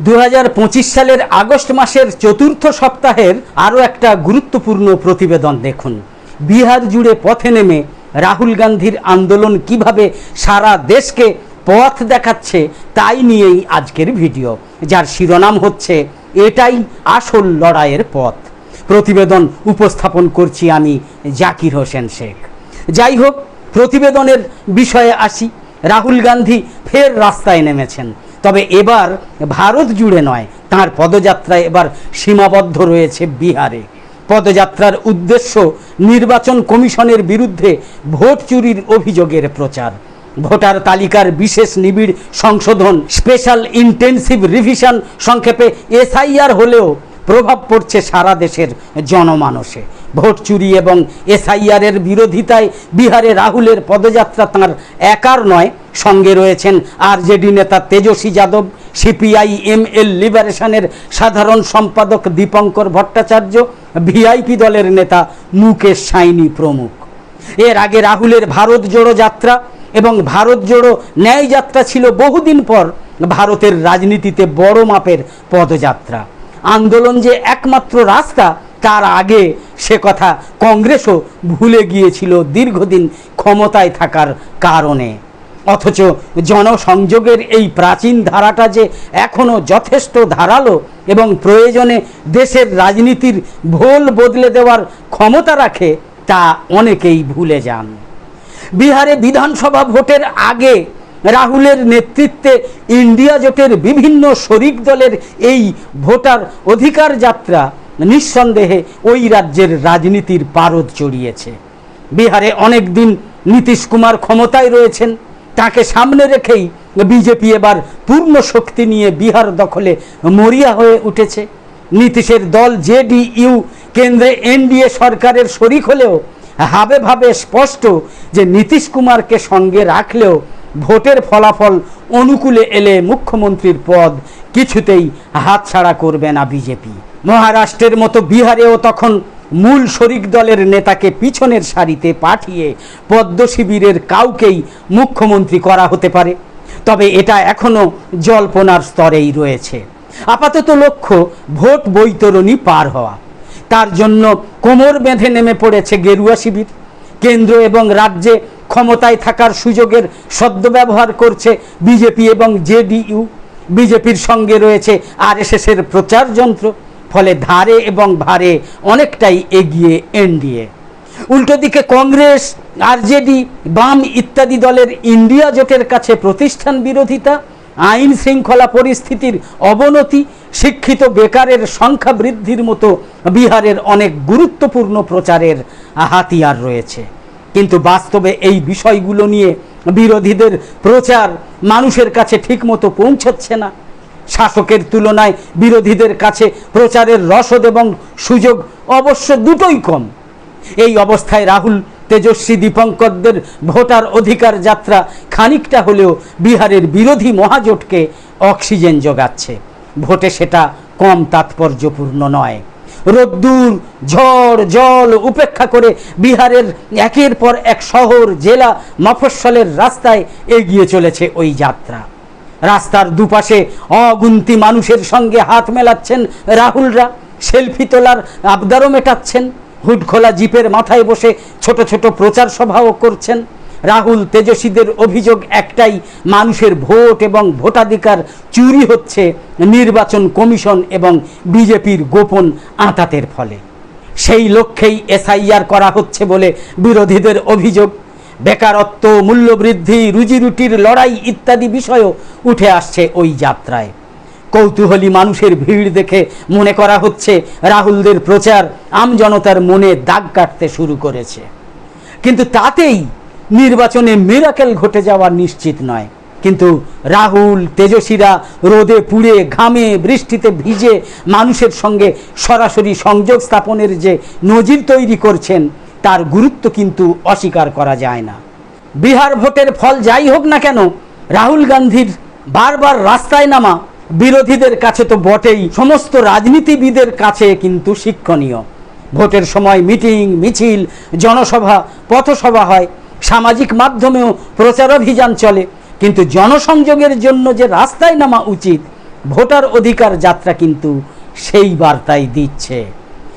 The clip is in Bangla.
দু হাজার পঁচিশ সালের আগস্ট মাসের চতুর্থ সপ্তাহের আরও একটা গুরুত্বপূর্ণ প্রতিবেদন দেখুন। বিহার জুড়ে পথে নেমে রাহুল গান্ধীর আন্দোলন কীভাবে সারা দেশকে পথ দেখাচ্ছে তাই নিয়েই আজকের ভিডিও। যার শিরোনাম হচ্ছে, এটাই আসল লড়াইয়ের পথ। প্রতিবেদন উপস্থাপন করছি আমি জাকির হোসেন শেখ। যাই হোক, প্রতিবেদনের বিষয়ে আসি। রাহুল গান্ধী ফের রাস্তায় নেমেছেন। তবে এবার ভারত জুড়ে নয়, তার পদযাত্রা এবার সীমাবদ্ধ রয়েছে বিহারে। পদযাত্রার উদ্দেশ্য নির্বাচন কমিশনের বিরুদ্ধে ভোট চুরির অভিযোগের প্রচার। ভোটার তালিকার বিশেষ নিবিড় সংশোধন, স্পেশাল ইন্টেনসিভ রিভিশন সংক্ষেপে এসআইআর হলেও প্রভাব পড়ছে সারা দেশের জনমানসে। ভোট চুরি এবং এসআইআরের বিরোধিতায় বিহারে রাহুলের পদযাত্রা তাঁর একার নয় সঙ্গে রয়েছেন আরজেডি নেতা Tejashwi Yadav, CPI M L লিবারেশনের সাধারণ সম্পাদক দীপঙ্কর ভট্টাচার্য, ভিআইপি দলের নেতা মুকেশ সাইনি প্রমুখ। এর আগে রাহুলের ভারত জোড়ো যাত্রা এবং ভারত জোড়ো ন্যায় যাত্রা ছিল বহুদিন পর ভারতের রাজনীতিতে বড় মাপের পদযাত্রা। আন্দোলন যে একমাত্র রাস্তা, তার আগে সে কথা কংগ্রেসও ভুলে গিয়েছিল দীর্ঘদিন ক্ষমতায় থাকার কারণে। অথচ জনসংযোগের এই প্রাচীন ধারাটা যে এখনও যথেষ্ট ধারালো এবং প্রয়োজনে দেশের রাজনীতির ভোল বদলে দেওয়ার ক্ষমতা রাখে, তা অনেকেই ভুলে যান। বিহারে বিধানসভা ভোটের আগে রাহুলের নেতৃত্বে ইন্ডিয়া জোটের বিভিন্ন শরিক দলের এই ভোটার অধিকার যাত্রা নিঃসন্দেহে ওই রাজ্যের রাজনীতির পারদ চড়িয়েছে। বিহারে অনেক দিন নীতিশ কুমার ক্ষমতায় রয়েছেন। তাকে সামনে রেখেই বিজেপি এবার পূর্ণ শক্তি নিয়ে বিহার দখলে মরিয়া হয়ে উঠেছে। নীতিশের দল জেডিইউ কেন্দ্রে এনডিএ সরকারের শরিক হলেও হাবে ভাবে স্পষ্ট যে নীতিশ কুমারকে সঙ্গে রাখলেও ভোটের ফলাফল অনুকূলে এলে মুখ্যমন্ত্রীর পদ কিছুতেই হাতছাড়া করবে না বিজেপি। মহারাষ্ট্রের মতো বিহারেও তখন মূল শরিক দলের নেতাকে পিছনের সারিতে পাঠিয়ে পদ্ম শিবিরের কাউকেই মুখ্যমন্ত্রী করা হতে পারে। তবে এটা এখনও জল্পনার স্তরেই রয়েছে। আপাতত লক্ষ্য ভোট বৈতরণী পার হওয়া। তার জন্য কোমর বেঁধে নেমে পড়েছে গেরুয়া শিবির। কেন্দ্র এবং রাজ্যে ক্ষমতায় থাকার সুযোগের সদ্ব্যবহার করছে বিজেপি এবং জেডিইউ। বিজেপির সঙ্গে রয়েছে আরএসএসের প্রচার যন্ত্র। ফলে ধারে এবং ভারে অনেকটাই এগিয়ে এনডিএ। উল্টো দিকে কংগ্রেস, আরজেডি, বাম ইত্যাদি দলের ইন্ডিয়া জোটের কাছে প্রতিষ্ঠান বিরোধিতা, আইন শৃঙ্খলা পরিস্থিতির অবনতি, শিক্ষিত বেকারের সংখ্যা বৃদ্ধির মতো বিহারের অনেক গুরুত্বপূর্ণ প্রচারের হাতিয়ার রয়েছে। কিন্তু বাস্তবে এই বিষয়গুলো নিয়ে বিরোধীদের প্রচার মানুষের কাছে ঠিকমতো পৌঁছচ্ছে না। শাসকের তুলনায় বিরোধীদের কাছে প্রচারের রসদ এবং সুযোগ অবশ্য দুটোই কম। এই অবস্থায় রাহুল, তেজস্বী দীপঙ্করদের ভোটার অধিকার যাত্রা খানিকটা হলেও বিহারের বিরোধী মহাজোটকে অক্সিজেন যোগাচ্ছে। ভোটে সেটা কম তাৎপর্যপূর্ণ নয়। রোদ্দুর, ঝড়, জল উপেক্ষা করে বিহারের একের পর এক শহর, জেলা, মফস্বলের রাস্তায় এগিয়ে চলেছে ওই যাত্রা। রাস্তার দুপাশে অগুন্তি মানুষের সঙ্গে হাত মেলাচ্ছেন রাহুলরা, সেলফি তোলার আবদারও মেটাচ্ছেন হুড খোলা জিপের মাথায় বসে ছোট ছোট প্রচার সভাও করছেন। রাহুল তেজস্বীদের অভিযোগ একটাই, মানুষের ভোট এবং ভোটাধিকার চুরি হচ্ছে নির্বাচন কমিশন এবং বিজেপির গোপন আঁতাতের ফলে। সেই লক্ষ্যেই এসআইআর করা হচ্ছে বলে বিরোধীদের অভিযোগ। বেকারত্ব, মূল্যবৃদ্ধি, রুজিরুটির লড়াই ইত্যাদি বিষয়ও উঠে আসছে ওই যাত্রায়। কৌতূহলী মানুষের ভিড় দেখে মনে করা হচ্ছে রাহুলদের প্রচার আমজনতার মনে দাগ কাটতে শুরু করেছে। কিন্তু তাতেই নির্বাচনে মিরাকেল ঘটে যাওয়া নিশ্চিত নয়। কিন্তু রাহুল, তেজস্বীরা রোদে পুড়ে, ঘামে, বৃষ্টিতে ভিজে মানুষের সঙ্গে সরাসরি সংযোগ স্থাপনের যে নজির তৈরি করছেন তার গুরুত্ব কিন্তু অস্বীকার করা যায় না। বিহার ভোটের ফল যাই হোক না কেন, রাহুল গান্ধীর বারবার রাস্তায় নামা বিরোধীদের কাছে তো বটেই, সমস্ত রাজনীতিবিদের কাছে কিন্তু শিক্ষণীয়। ভোটের সময় মিটিং, মিছিল, জনসভা, পথসভা হয়, সামাজিক মাধ্যমেও প্রচারাভিযান চলে, কিন্তু জনসংযোগের জন্য যে রাস্তায় নামা উচিত, ভোটার অধিকার যাত্রা কিন্তু সেই বার্তাই দিচ্ছে।